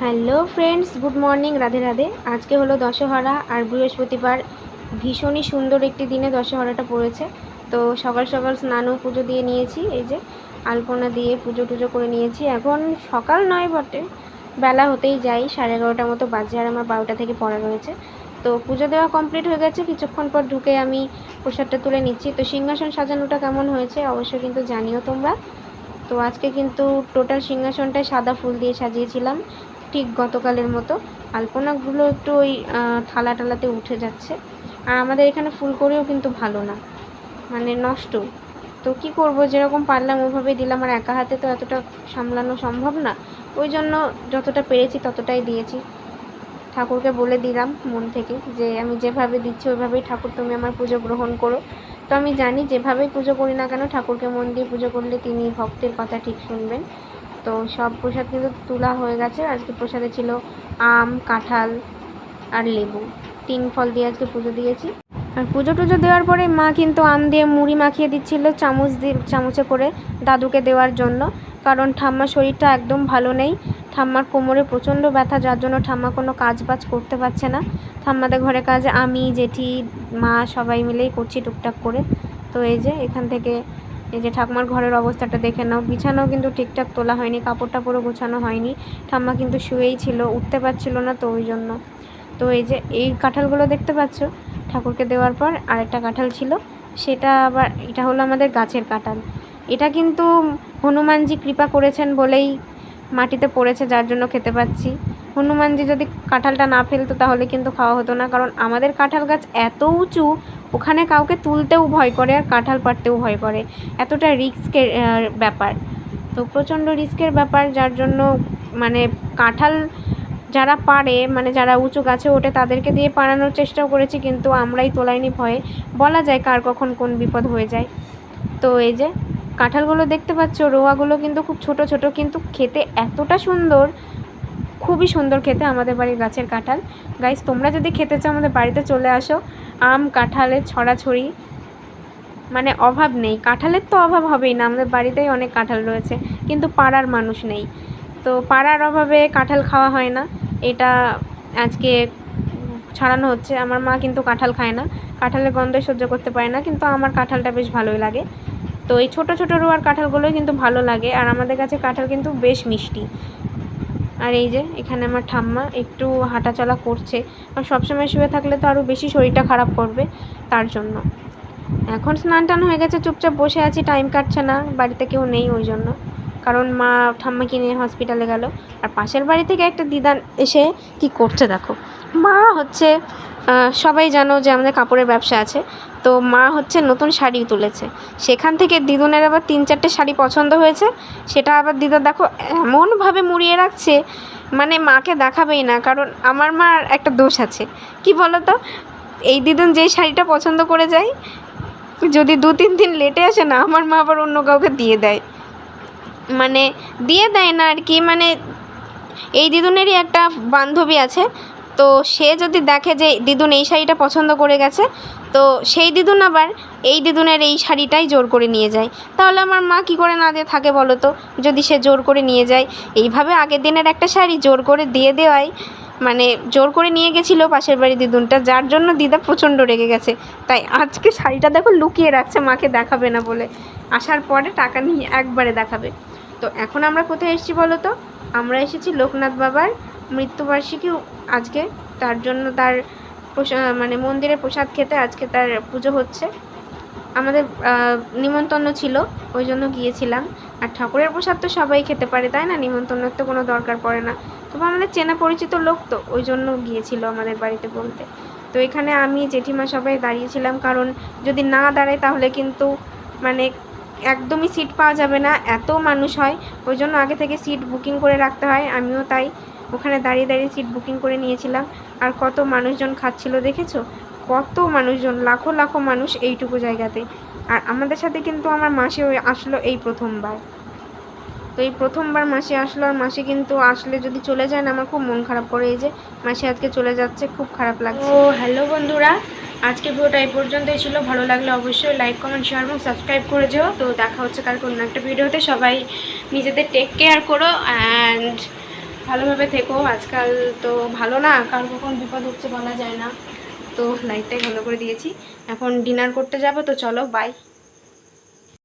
Hello friends, good morning, Radhe Radhe. আজকে হলো দশহরা আর বৃহস্পতিবার। ভীষণই সুন্দর একটি দিনে দশহরাটা পড়েছে। তো সকাল সকাল স্নানও পুজো দিয়ে নিয়েছি, এই যে আলপনা দিয়ে পুজো টুজো করে নিয়েছি। এখন সকাল নয় বটে, বেলা হতেই যাই সাড়ে এগারোটার মতো বাজে আর আমার বারোটা থেকে পড়া রয়েছে। তো পুজো দেওয়া কমপ্লিট হয়ে গেছে, কিছুক্ষণ পর ঢুকে আমি প্রসাদটা তুলে নিচ্ছি। তো সিংহাসন সাজানোটা কেমন হয়েছে অবশ্যই কিন্তু জানিও তোমরা। তো আজকে কিন্তু টোটাল সিংহাসনটাই সাদা ফুল দিয়ে সাজিয়েছিলাম। ঠিক গতকালের মতো। আলপনাগুলো একটু ওই থালা টালাতে উঠে যাচ্ছে। আর আমাদের এখানে ফুল করেও কিন্তু ভালো না। মানে নষ্ট। তো কি করব? যেরকম পারলাম ওইভাবেই দিলাম। আর একা হাতে তো এতটা সামলানো সম্ভব না। ওই জন্য যতটা পেরেছি ততটাই দিয়েছি। ঠাকুরকে বলে দিলাম মন থেকে যে, আমি যেভাবে দিচ্ছি, ওইভাবেই ঠাকুর তুমি আমার পুজো গ্রহণ করো। তো আমি জানি, যেভাবেই পুজো করি না কেন, ঠাকুরকে মন দিয়ে পুজো করলে তিনি ভক্তের কথা ঠিক শুনবেন। তো সব প্রসাদ কিন্তু তোলা হয়ে গেছে। আজকে প্রসাদে ছিল আম, কাঁঠাল আর লেবু। তিন ফল দিয়ে আজকে পুজো দিয়েছি। আর পুজো টুজো দেওয়ার পরে মা কিন্তু আম দিয়ে মুড়ি মাখিয়ে দিচ্ছিল চামচ দিয়ে, চামচে করে দাদুকে দেওয়ার জন্য। কারণ ঠাম্মার শরীরটা একদম ভালো নেই। ঠাম্মার কোমরে প্রচণ্ড ব্যথা, যার জন্য ঠাম্মা কোনো কাজ বাজ করতে পারছে না। ঠাম্মাদের ঘরে কাজ, আমি, জেঠি, মা সবাই মিলেই করছি টুকটাক করে। তো এই যে এখান থেকে এই যে ঠাকুমার ঘরের অবস্থাটা দেখে নাও। বিছানাও কিন্তু ঠিকঠাক তোলা হয়নি কাপড় টাপড়ও গোছানো হয়নি। ঠাম্মা কিন্তু শুয়েই ছিল, উঠতে পারছিল না তো ওই জন্য। তো এই যে এই কাঁঠালগুলো দেখতে পাচ্ছ? ঠাকুরকে দেওয়ার পর আরেকটা কাঁঠাল ছিল, সেটা আবার এটা হলো আমাদের গাছের কাঁঠাল। এটা কিন্তু হনুমানজি কৃপা করেছেন বলেই মাটিতে পড়েছে, যার জন্য খেতে পাচ্ছি। হনুমানজি যদি কাঁঠালটা না ফেলতো তাহলে কিন্তু খাওয়া হতো না, কারণ আমাদের কাঁঠাল গাছ এত উঁচু ওখানে কাউকে তুলতেও ভয় করে আর কাঁঠাল পাড়তেও ভয় করে। এতটা রিস্কের ব্যাপার। তো প্রচণ্ড রিস্কের ব্যাপার, যার জন্য মানে কাঁঠাল যারা পারে মানে যারা উঁচু গাছে ওঠে, তাদেরকে দিয়ে পাড়ানোর চেষ্টাও করেছি, কিন্তু আমরাই তোলাইনি ভয়ে। বলা যায় কার কখন কোন বিপদ হয়ে যায়। তো এই যে, কাঁঠালগুলো দেখতে পাচ্ছ, রোয়াগুলো কিন্তু খুব ছোট ছোট, কিন্তু খেতে এতটা সুন্দর খুবই সুন্দর খেতে আমাদের বাড়ির গাছের কাঁঠাল। গাইস তোমরা যদি খেতে চাও আমাদের বাড়িতে চলে আসো। আম, কাঁঠালের ছড়াছড়ি মানে অভাব নেই। কাঁঠালের তো অভাব হবেই না, আমাদের বাড়িতেই অনেক কাঁঠাল রয়েছে, কিন্তু পাড়ার মানুষ নেই। তো পাড়ার অভাবে কাঁঠাল খাওয়া হয় না। এটা আজকে ছাড়ানো হচ্ছে। আমার মা কিন্তু কাঁঠাল খায় না। কাঁঠালের গন্ধই সহ্য করতে পারে না, কিন্তু আমার কাঁঠালটা বেশ ভালোই লাগে। তো এই ছোটো ছোটো রোয়ার কাঁঠালগুলোই কিন্তু ভালো লাগে। আর আমাদের কাছে কাঁঠাল কিন্তু বেশ মিষ্টি। আর এই যে, এখানে আমার ঠাম্মা একটু হাঁটাচলা করছে। আর সবসময় শুয়ে থাকলে তো আরও বেশি শরীরটা খারাপ করবে তার জন্য। এখন স্নান টান হয়ে গেছে, চুপচাপ বসে আছি টাইম কাটছে না, বাড়িতে কেউ নেই ওই জন্য। কারণ মা ঠাম্মাকে নিয়ে হসপিটালে গেল। আর পাশের বাড়ি থেকে একটা দিদান এসে কি করছে দেখো। মা হচ্ছে সবাই জানো যে আমাদের কাপড়ের ব্যবসা আছে। তো মা হচ্ছে নতুন শাড়ি তুলেছে। সেখান থেকে দিদুনের আবার তিন চারটে শাড়ি পছন্দ হয়েছে। সেটা আবার দিদা দেখো, এমনভাবে মুড়িয়ে রাখছে মানে মাকে দেখাবেই না, কারণ আমার মার একটা দোষ আছে। কি বলো তো এই দিদুন যেই শাড়িটা পছন্দ করে যায়, যদি দু তিন দিন লেটে আসে না, আমার মা আবার অন্য কাউকে দিয়ে দেয়। মানে দিয়ে দেয় না আর কি মানে এই দিদুনেরই একটা বান্ধবী আছে তো সে যদি দেখে যে দিদুন এই শাড়িটা পছন্দ করে গেছে, তো সেই দিদুন আবার এই দিদুনের এই শাড়িটাই জোর করে নিয়ে যায়। তাহলে আমার মা কি করে না দিয়ে থাকে বলো তো? যদি সে জোর করে নিয়ে যায়, এইভাবে আগের দিনের একটা শাড়ি জোর করে দিয়ে দেওয়ায় মানে জোর করে নিয়ে গেছিল পাশের বাড়ি দিদুনটা, যার জন্য দিদা প্রচণ্ড রেগে গেছে। তাই আজকে শাড়িটা দেখো লুকিয়ে রাখছে, মাকে দেখাবে না বলে। আসার পরে টাকা নিয়ে একবারে দেখাবে। তো এখন আমরা কোথায় এসেছি বলো তো? আমরা এসেছি লোকনাথ বাবার মৃত্যুবার্ষিকী আজকে, তার জন্য তার মানে মন্দিরে প্রসাদ খেতে আজকে তার পুজো হচ্ছে। আমাদের নিমন্ত্রণ ছিল, ওই জন্য গিয়েছিলাম। আর ঠাকুরের প্রসাদ তো সবাই খেতে পারে, তাই না? নিমন্ত্রণের তো কোনো দরকার পড়ে না। তবে আমাদের চেনা পরিচিত লোক তো, ওই জন্য গিয়েছিল আমাদের বাড়িতে বলতে। তো এখানে আমি, জেঠিমা সবাই দাঁড়িয়েছিলাম, কারণ যদি না দাঁড়ায় তাহলে কিন্তু মানে একদমই সিট পাওয়া যাবে না, এত মানুষ হয়। ওই জন্য আগে থেকে সিট বুকিং করে রাখতে হয়, আমিও তাই ওখানে দাঁড়িয়ে দাঁড়িয়ে সিট বুকিং করে নিয়েছিলাম। আর কত মানুষজন খাচ্ছিল দেখেছ? কত মানুষজন, লাখো লাখো মানুষ এইটুকু জায়গাতে। আর আমাদের সাথে কিন্তু আমার মাসে আসলো এই প্রথমবার। তো এই প্রথমবার মাসে আসলো, আর মাসে কিন্তু আসলে যদি চলে যায় না আমার খুব মন খারাপ করে এই যে মাসে আজকে চলে যাচ্ছে, খুব খারাপ লাগছে। ও হ্যালো বন্ধুরা। আজকে ভিডিওটা এই পর্যন্তই ছিল। ভালো লাগলে অবশ্যই লাইক কমেন্ট শেয়ার এবং সাবস্ক্রাইব করে যেও। তো দেখা হচ্ছে কালকে অন্য একটা ভিডিওতে। সবাই নিজেদের টেক কেয়ার করো অ্যান্ড ভালোভাবে থেকো, আজকাল তো ভালো না কারণ কখন বিপদ হচ্ছে বলা যায় না। তো লাইটটাই ভালো করে দিয়েছি। এখন ডিনার করতে যাব, তো চলো বাই